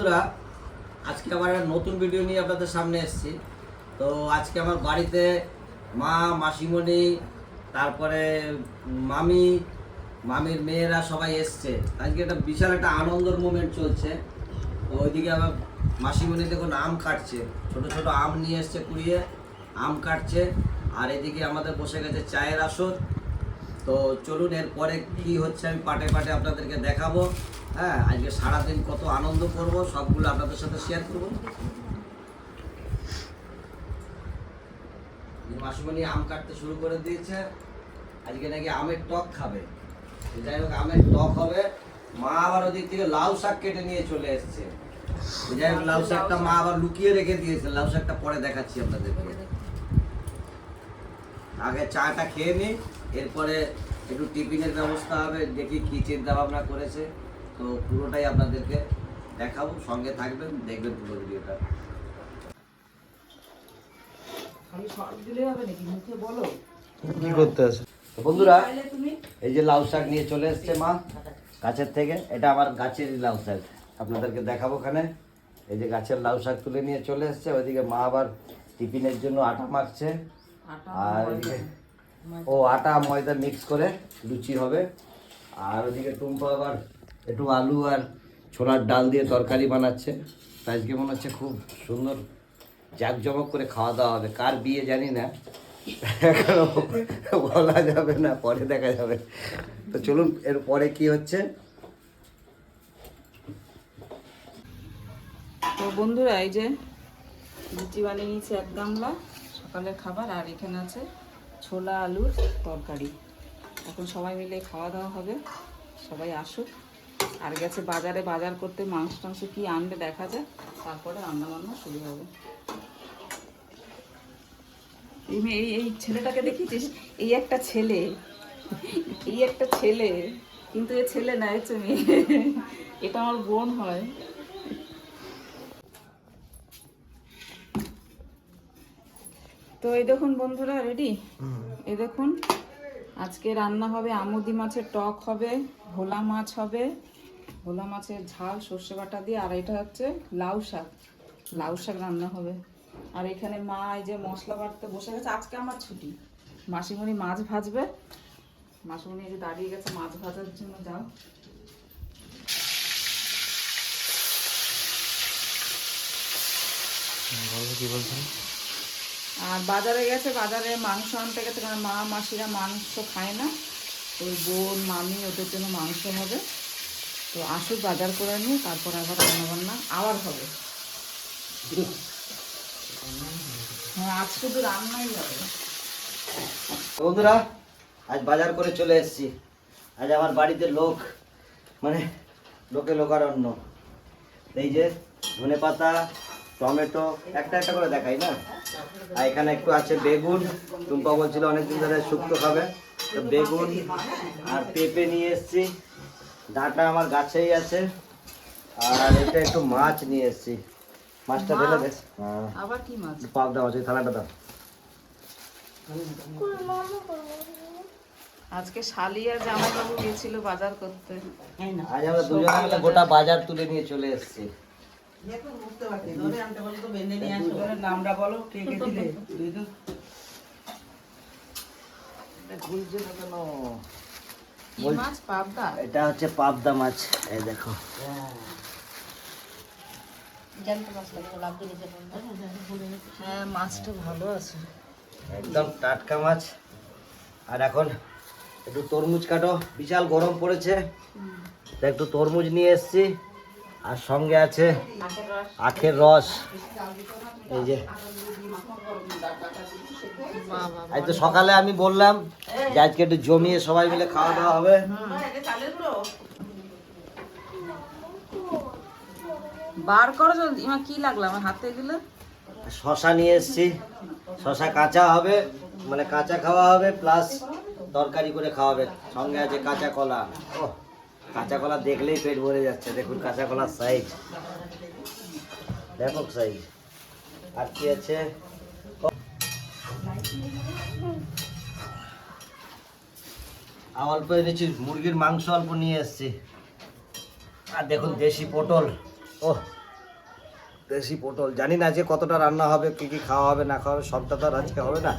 বন্ধুরা, আজকে একটা নতুন ভিডিও নিয়ে আপনাদের সামনে এসেছি। তো আজকে আমার বাড়িতে মা, মাসিমণি, তারপরে মামি, মামির মেয়েরা সবাই এসছে। আজকে একটা বিশাল একটা আনন্দের মোমেন্ট চলছে। তো ওইদিকে আবার মাসিমণি দেখুন আম কাটছে। ছোট ছোট আম নিয়ে এসছে কুড়িয়ে, আম কাটছে। আর এদিকে আমাদের বসে গেছে চায়ের আসর। তো চলুন এরপরে কি হচ্ছে আমি পাটে পাটে আপনাদেরকে দেখাবো। হ্যাঁ আজকে সারাদিন কত আনন্দ করব, সবগুলো আপনাদের সাথে শেয়ার করব। মাসুমণি আম কাটতে শুরু করে দিয়েছে। আজকে নাকি আমের টক খাবে। যাই হোক, আমের টক হবে। মা আবার ওদিক থেকে লাউ শাক কেটে নিয়ে চলে এসছে। যাই হোক, লাউ শাকটা মা আবার লুকিয়ে রেখে দিয়েছে। লাউ শাকটা পরে দেখাচ্ছি আপনাদেরকে। আগে চাটা খেয়ে নিই এরপরে একটু টিফিনের ব্যবস্থা হবে দেখি কি চিন্তা ভাবনা করেছে। তো পুরোটাই আপনাদেরকে দেখাবো সঙ্গে থাকবেন দেখবেন পুরো ভিডিওটা। কি করতে আছে? বন্ধুরা এই যে লাউ শাক নিয়ে চলে এসছে মা গাছের থেকে এটা আমার গাছের লাউ শাক। আপনাদেরকে দেখাবো ওখানে। এই যে গাছের লাউ শাক তুলে নিয়ে চলে এসছে ওইদিকে মা আবার টিফিনের জন্য আটা মাখছে। আর ও আটা ময়দা মিক্স করে লুচি হবে। আর ওদিকে টুম্পা আবার একটু আলু আর ছোলার ডাল দিয়ে তরকারি বানাচ্ছে। আজকে মনে হচ্ছে খুব সুন্দর জাঁকজমক করে খাওয়া দাওয়া হবে। কার বিয়ে জানি না। এখনও বলা যাবে না পরে দেখা যাবে। তো চলুন এর পরে কি হচ্ছে? তো বন্ধুরা এই যে লুচি বানিয়ে নিয়েছি এক গামলা। সকালের খাবার আর এখানে আছে ছোলা আলুর তরকারি। এখন সবাই মিলে খাওয়া দাওয়া হবে। সবাই আসুক। আর গেছে বাজারে বাজার করতে মাংস টাংস কি আনবে দেখা যায় তারপরে রান্না বান্না শুরু হবে। এই এই ছেলেটাকে দেখিয়েছিস? এই একটা ছেলে। এই একটা ছেলে। কিন্তু এ ছেলে না, এ মেয়ে। এটা আমার বোন হয়। তো এই দেখুন বন্ধুরা রেডি এই দেখুন আজকে রান্না হবে আমুদি মাছের টক হবে ভোলা মাছ হবে ভোলা মাছের ঝাল সর্ষে বাটা দিয়ে আর এটা হচ্ছে লাউ শাক। লাউ শাক রান্না হবে। আর এখানে মা এই যে মশলা বাটতে বসে গেছে আজকে আমার ছুটি। মাসিমণি মাছ ভাজবে। মাসিমণি এই যে দাঁড়িয়ে গেছে মাছ ভাজার জন্য যাও। কি বলছেন? আর বাজারে গেছে, বাজারে মাংস আনতে গেছে, কারণ মা, মাসিরা মাংস খায় না। ওই বোন, মামি ওদের জন্য মাংস হবে। তো আসুক বাজার করে নিয়ে, তারপর আবার রান্না বান্না আবার হবে। হ্যাঁ আজ শুধু রান্নাই হবে। বন্ধুরা, আজ বাজার করে চলে এসেছি। আজ আমার বাড়িতে লোক মানে লোকে লোকারণ্য। এই যে ধনে পাতা টমেটো একটা একটা করে দেখাই না? আর এখানে একটু আছে বেগুন। টুম্পা বলছিল অনেকদিন ধরে শুক্তো খাবে। তো বেগুন আর পেঁপে নিয়ে এসেছি। ডাঁটা আমার গাছেই আছে। আর এটা একটু মাছ নিয়ে এসেছি। মাছটা ফেলে দেখ হ্যাঁ আবার কি মাছ? পাবদা মাছ থালাটা দাও। আজকে শালি আর জামাইবাবু গেছিল বাজার করতে। আজ আমরা দুজনে গোটা বাজার তুলে নিয়ে চলে এসেছি। নামটা বলো কে কে দিলে? কি মাছ? পাবদা? এটা হচ্ছে পাবদা মাছ। এই দেখো। হ্যাঁ মাছটা ভালো আছে। একদম টাটকা মাছ। আর এখন একটু তরমুজ কাটো। বিশাল গরম পড়েছে। একটু তরমুজ নিয়ে এসেছি। আর সঙ্গে আছে আখের রস। এই যে। আজ তো সকালে আমি বললাম যে আজকে একটু জমিয়ে সবাই মিলে খাওয়া দাওয়া হবে। বার করো জলদি। কি লাগল আমার হাতে গেলে শশা নিয়ে এসেছি। শশা কাঁচা হবে মানে কাঁচা খাওয়া হবে প্লাস তরকারি করে খাওয়াবে। সঙ্গে আছে কাঁচা কলা। ও কাঁচা কলা দেখলেই পেট ভরে যাচ্ছে। দেখুন কাঁচা কলার সাইজ ব্যাপক সাইজ আর কি আছে? অল্প এনেছি। মুরগির মাংস অল্প নিয়ে এসেছি। আর দেখুন দেশি পটল। ও দেশি পটল। জানি না যে কতটা রান্না হবে, কি কি খাওয়া হবে, না খাওয়া হবে, সবটা তো আর আজকে হবে না।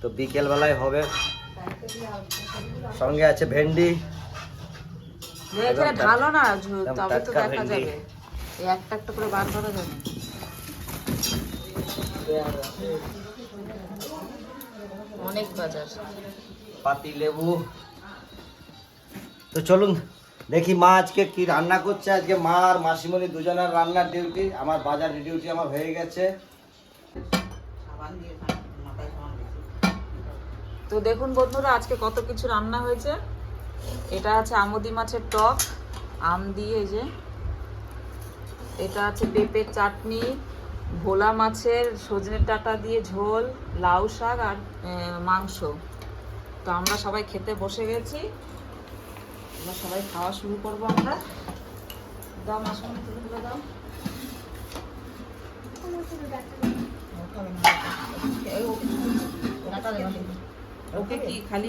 তো বিকেলবেলায় হবে। সঙ্গে আছে ভেন্ডি। এখানে ঢালো না তবে তো দেখা যাবে। এই একটা একটা করে বার করা যাবে অনেক বাজার। পাতি লেবু। তো চলুন দেখি মা আজকে কি রান্না করছে। আজকে মা আর মাসিমণি দুজনের রান্নার ডিউটি। আমার বাজার ডিউটি আমার হয়ে গেছে। তো দেখুন বন্ধুরা আজকে কত কিছু রান্না হয়েছে। এটা আছে আমদি মাছের টক আম দিয়ে যে এটা আছে পেঁপের চাটনি ভোলা মাছের সজনের ডাঁটা দিয়ে ঝোল লাউ শাক আর মাংস তো আমরা সবাই খেতে বসে গেছি আমরা সবাই খাওয়া শুরু করব আমরা দাম তুলে দাও ওকে- কি খালি।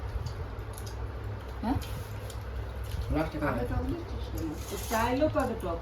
হ্যাঁ? চাইলেও পাবে টক